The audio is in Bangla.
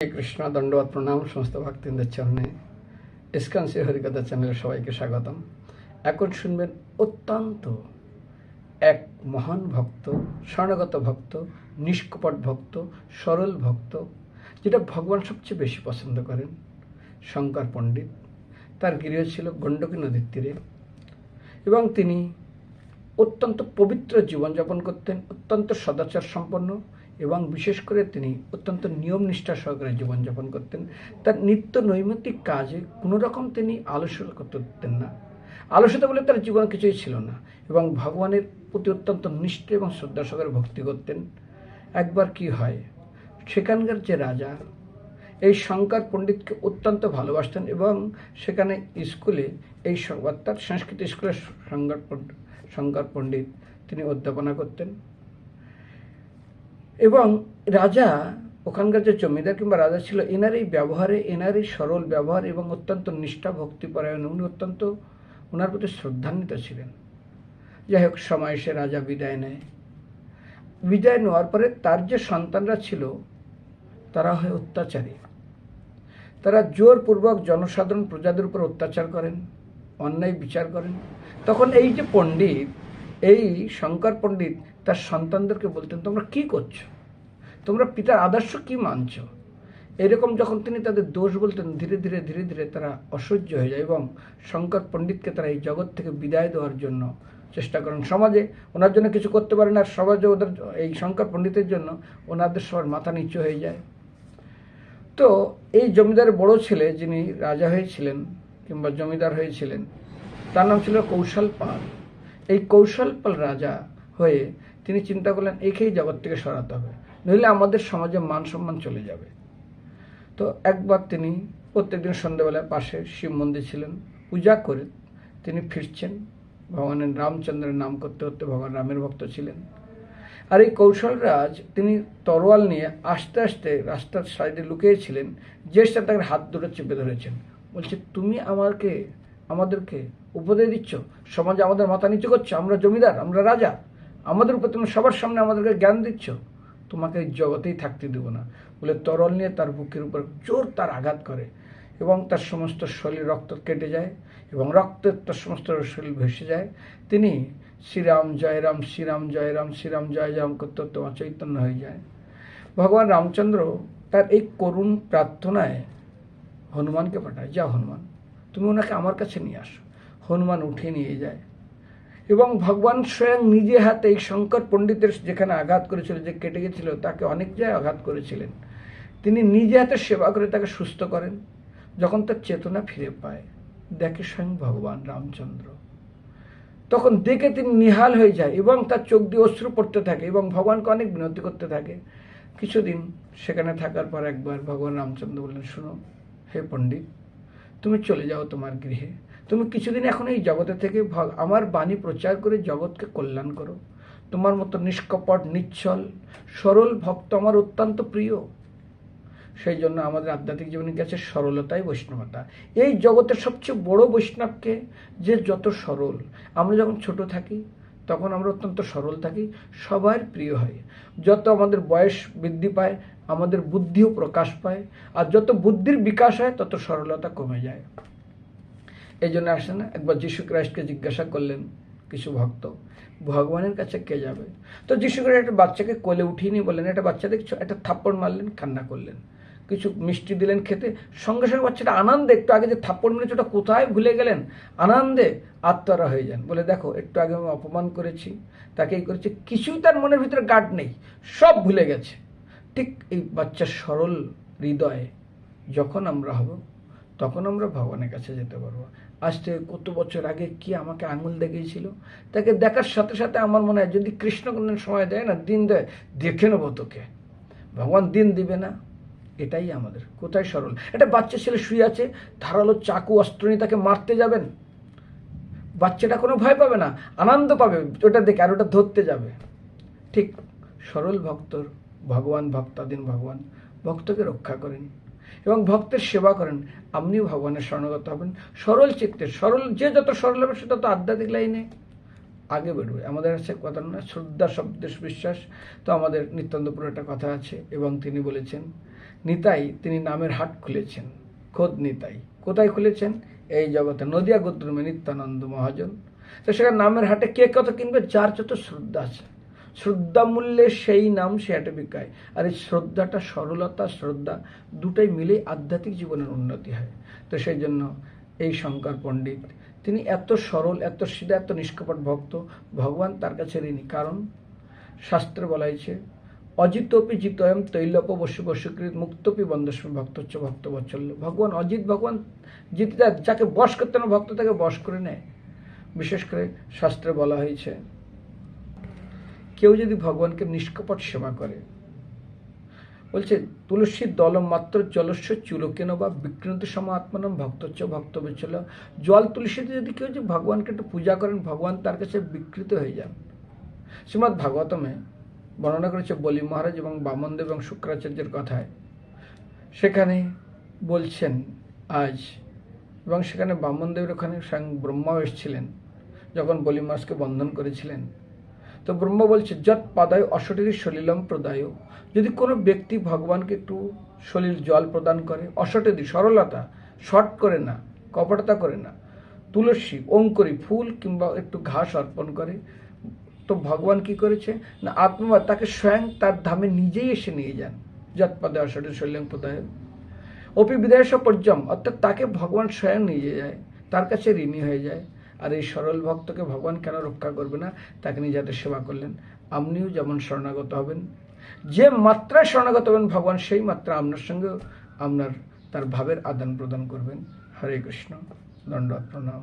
কৃষ্ণ দণ্ডবাদ প্রণাম সমস্ত ভক্তদের চরণে ইস্কান শ্রী হরিকথা চ্যানেলে সবাইকে স্বাগতম। এখন শুনবেন অত্যন্ত এক মহান ভক্ত, স্বর্ণগত ভক্ত, নিষ্কপট ভক্ত, সরল ভক্ত, যেটা ভগবান সবচেয়ে বেশি পছন্দ করেন, শঙ্কর পণ্ডিত। তার গৃহ ছিল গণ্ডকী নদীর তীরে এবং তিনি অত্যন্ত পবিত্র জীবনযাপন করতেন, অত্যন্ত সদাচার সম্পন্ন এবং বিশেষ করে তিনি অত্যন্ত নিয়ম নিষ্ঠা সহকারে জীবনযাপন করতেন। তার নিত্য নৈমিত্তিক কাজে কোনো রকম তিনি আলস্য করতেন না। আলস্যতা বলে তার জীবন কিছুই ছিল না এবং ভগবানের প্রতি অত্যন্ত নিষ্ঠ এবং শ্রদ্ধা সহকারে ভক্তি করতেন। একবার কি হয়, সেখানকার যে রাজা, এই শঙ্কর পণ্ডিতকে অত্যন্ত ভালোবাসতেন এবং সেখানে স্কুলে এই অর্থাৎ সংস্কৃত স্কুলের শঙ্কর শঙ্কর পণ্ডিত তিনি অধ্যাপনা করতেন। এবং রাজা, ওখানকার যে জমিদার কিংবা রাজা ছিল এনার এই ব্যবহারে এনার এই সরল ব্যবহার এবং অত্যন্ত নিষ্ঠা ভক্তিপরায়ণ, উনি অত্যন্ত ওনার প্রতি শ্রদ্ধান্বিত ছিলেন। যাই হোক, সময় এসে রাজা বিদায় নেয়। বিদায় নেওয়ার পরে তার যে সন্তানরা ছিল, তারা হয় অত্যাচারী। তারা জোরপূর্বক জনসাধারণ প্রজাদের উপর অত্যাচার করেন, অন্যায় বিচার করেন। তখন এই যে পণ্ডিত, এই শঙ্কর পণ্ডিত তার সন্তানদেরকে বলতেন, তোমরা কি করছ? তোমরা পিতার আদর্শ কি মানছো? এরকম যখন তিনি তাদের দোষ বলতেন, ধীরে ধীরে ধীরে ধীরে তারা অসহ্য হয়ে যায় এবং শঙ্কর পণ্ডিতকে তারা এই জগৎ থেকে বিদায় দেওয়ার জন্য চেষ্টা করেন। সমাজে ওনার জন্য কিছু করতে পারেন আর সমাজে ওদের এই শঙ্কর পণ্ডিতের জন্য ওনাদের সবার মাথা নিচু হয়ে যায়। তো এই জমিদারের বড় ছেলে যিনি রাজা হয়েছিলেন কিংবা জমিদার হয়েছিলেন, তার নাম ছিল কৌশল পাল এই কৌশল পাল রাজা হয়ে তিনি চিন্তা করলেন, একেই জগৎ থেকে সরাতে হবে। নইলে আমাদের সমাজে মান সম্মান চলে যাবে। তো একবার তিনি প্রত্যেকদিন সন্ধ্যেবেলায় পাশে শিব মন্দির ছিলেন, পূজা করে তিনি ফিরছেন। ভগবানের রামচন্দ্রের নাম করতে করতে ভগবান রামের ভক্ত ছিলেন। আর এই কৌশলরাজ তিনি তরোয়াল নিয়ে আস্তে আস্তে রাস্তার সাইডে লুকিয়েছিলেন, জ্যেষ্ঠা তাকে হাত দুটো চেপে ধরেছেন। বলছে, তুমি আমাকে, আমাদেরকে উপদেশ দিচ্ছ? সমাজে আমাদের মাথা নিচু করছ? আমরা জমিদার, আমরা রাজা। আমাদের উপর তুমি সবার সামনে আমাদেরকে জ্ঞান দিচ্ছ, তোমাকে জগতেই থাকতে দেবো না। বলে তরল নিয়ে তার বুকের উপর জোর তার আঘাত করে এবং তার সমস্ত শরীর রক্ত কেটে যায় এবং রক্তের তার সমস্ত শরীর ভেসে যায়। তিনি শ্রীরাম জয় রাম শ্রীরাম জয় রাম শ্রীরাম, জয় রাম করতে তোমার চৈতন্য হয়ে যায়। ভগবান রামচন্দ্র তার এই করুণ প্রার্থনায় হনুমানকে পাঠায়, যা হনুমান, তুমি ওনাকে আমার কাছে নিয়ে আসো। হনুমান উঠে নিয়ে যায়। এবং ভগবান স্বয়ং নিজে হাতে এই শঙ্কর পণ্ডিতের যেখানে আঘাত করেছিল, যে কেটে গেছিল, তাকে অনেক জায়গায় আঘাত করেছিলেন। তিনি নিজে হাতে সেবা করে তাকে সুস্থ করেন, যখন তার চেতনা ফিরে পায়। দেখে স্বয়ং ভগবান রামচন্দ্র। তখন দেখে তিনি নিহাল হয়ে যায় এবং তার চোখ দিয়ে অশ্রু পড়তে থাকে এবং ভগবানকে অনেক বিনতি করতে থাকে। কিছুদিন সেখানে থাকার পর একবার ভগবান রামচন্দ্র বললেন, শুনো, হে পণ্ডিত, তুমি চলে যাও তোমার গৃহে। তুমি কিছুদিন এখন এই জগতে থেকে আমার বাণী প্রচার করে জগৎকে কল্যাণ করো। তোমার মতো নিষ্কপট, নিচ্ছল, সরল ভক্ত আমার অত্যন্ত প্রিয়। সেই জন্য আমাদের আধ্যাত্মিক জীবনে গেছে সরলতাই বৈষ্ণবতা। এই জগতের সবচেয়ে বড় বৈষ্ণবকে যে যত সরল, আমরা যখন ছোট থাকি, তখন আমরা অত্যন্ত সরল থাকি, সবার প্রিয় হয়। যত আমাদের বয়স বৃদ্ধি পায়, আমাদের বুদ্ধিও প্রকাশ পায়, আর যত বুদ্ধির বিকাশ হয়, তত সরলতা কমে যায়। এই জন্য আসে না। একবার যীশু খ্রাইস্টকে জিজ্ঞাসা করলেন, কিছু ভক্ত, ভগবানের কাছে কে যাবে? তো যীশু খ্রাইস্ট একটা বাচ্চাকে কোলে উঠিয়ে নিয়ে বললেন, একটা বাচ্চা দেখছ? একটা থাপ্পড় মারলেন, কান্না করলেন। কিছু মিষ্টি দিলেন খেতে। সঙ্গে সঙ্গে বাচ্চাটা আনন্দে একটু আগে যে থাপ্পড় মেরেছে, ওটা কোথায় ভুলে গেলেন? আনন্দে আত্মরা হয়ে যান। বলে, দেখো, একটু আগে আমি অপমান করেছি তাকে এই করেছি। কিছুই তার মনের ভিতরে গাঢ় নেই, সব ভুলে গেছে। ঠিক এই বাচ্চার সরল হৃদয়ে যখন আমরা হব তখন আমরা ভগবানের কাছে যেতে পারব। আজ থেকে কত বছর আগে কি আমাকে আঙুল দেখিয়েছিল? তাকে দেখার সাথে সাথে আমার মনে হয়, যদি কৃষ্ণ কোনো সময় দেয় না, দিন দেয়, দেখে নেব তোকে। ভগবান দিন দিবে না। এটাই আমাদের। কোথায় সরল? একটা বাচ্চা ছেলে শুয়ে আছে, ধারালো চাকু অস্ত্র নিয়ে তাকে মারতে যাবেন। বাচ্চাটা কোনো ভয় পাবে না, আনন্দ পাবে ওটা দেখে, আর ওটা ধরতে যাবে। ঠিক সরল ভক্তর, ভগবান, ভক্তাধীন ভগবান, ভক্তকে রক্ষা করেন। এবং ভক্তের সেবা করেন। আপনিও ভগবানের শরণাগত হবেন। সরল চিত্তে, সরল, যে যত সরল হবে, সে তত আধ্যাত্মিক লাইনে আগে বেরোবে। আমাদের আছে কথা না, শ্রদ্ধা শব্দ বিশ্বাস। তো আমাদের নিত্যান্তপুর একটা কথা আছে, এবং তিনি বলেছেন, নিতাই তিনি নামের হাট খুলেছেন। খোদ নিতাই। কোথায় খুলেছেন? এই জগতে, নদিয়া গোদ্রমে নিত্যানন্দ মহাজন। তো সেখানে নামের হাটে কে কত কিনবে? যার যত শ্রদ্ধা আছে। শ্রদ্ধা মূল্যে সেই নাম সে হাটে বিকায়। আর এই শ্রদ্ধাটা সরলতা, শ্রদ্ধা দুটাই মিলে আধ্যাত্মিক জীবনের উন্নতি হয়। তো সেই জন্য এই শঙ্কর পণ্ডিত, তিনি এত সরল, এত সিধা, এত নিষ্কপট ভক্ত, ভগবান তার কাছে ঋণী। কারণ শাস্ত্রে বলা হয়েছে, অজিতপি জিতয়ম তৈলপ বসু বসুকৃত মুক্তপি ভক্ত হচ্ছে ভক্ত বৎসল্য ভগবান অজিত, ভগবান জিতে যাকে বশ করতে না, ভক্ত তাকে বশ করে নেয়। বিশেষ করে শাস্ত্রে বলা হয়েছে কেউ যদি ভগবানকে নিষ্কপট সেবা করে, বলছে তুলসীর দলম মাত্র জলস্য চুলকেন বা বিকৃত সম আত্মনম ভক্তচ্চ ভক্ত বেচল। জল তুলসীতে যদি কেউ যে ভগবানকে একটু পূজা করেন, ভগবান তার কাছে বিকৃত হয়ে যান। শ্রীমৎ ভাগবতমে বর্ণনা করেছে বলি মহারাজ এবং বামনদেব এবং শুক্রাচার্যের কথায়। সেখানে বলছেন আজ, এবং সেখানে বামনদেবের ওখানে স্বয়ং ব্রহ্মা এসেছিলেন, যখন বলি মহারাজকে বন্ধন করেছিলেন। তো ব্রহ্ম বলছে, যৎ পাদায় অসটির সলিলম প্রদায়। যদি কোনো ব্যক্তি ভগবানকে একটু সলিল জল প্রদান করে অসটেদি সরলতা শর্ট করে না, কপটতা করে না, তুলসী, অঙ্করি ফুল কিংবা একটু ঘাস অর্পণ করে, তো ভগবান কি করেছে? না আত্মবা তাকে স্বয়ং তার ধামে নিজেই এসে নিয়ে যান যৎপদে অসটির সলিলম প্রদায়। অপি বিদেশ পর্যম, অর্থাৎ তাকে ভগবান স্বয়ং নিয়ে যায়, তার কাছে ঋণী হয়ে যায়। আর এই সরল ভক্তকে ভগবান কেন রক্ষা করবে না? তাকে নিয়ে যাতে সেবা করলেন, আপনিও যেমন শরণাগত হবেন, যে মাত্রায় শরণাগত হবেন ভগবান, সেই মাত্রা আপনার সঙ্গেও আপনার, তার ভাবের আদান প্রদান করবেন। হরে কৃষ্ণ দণ্ডবত প্রণাম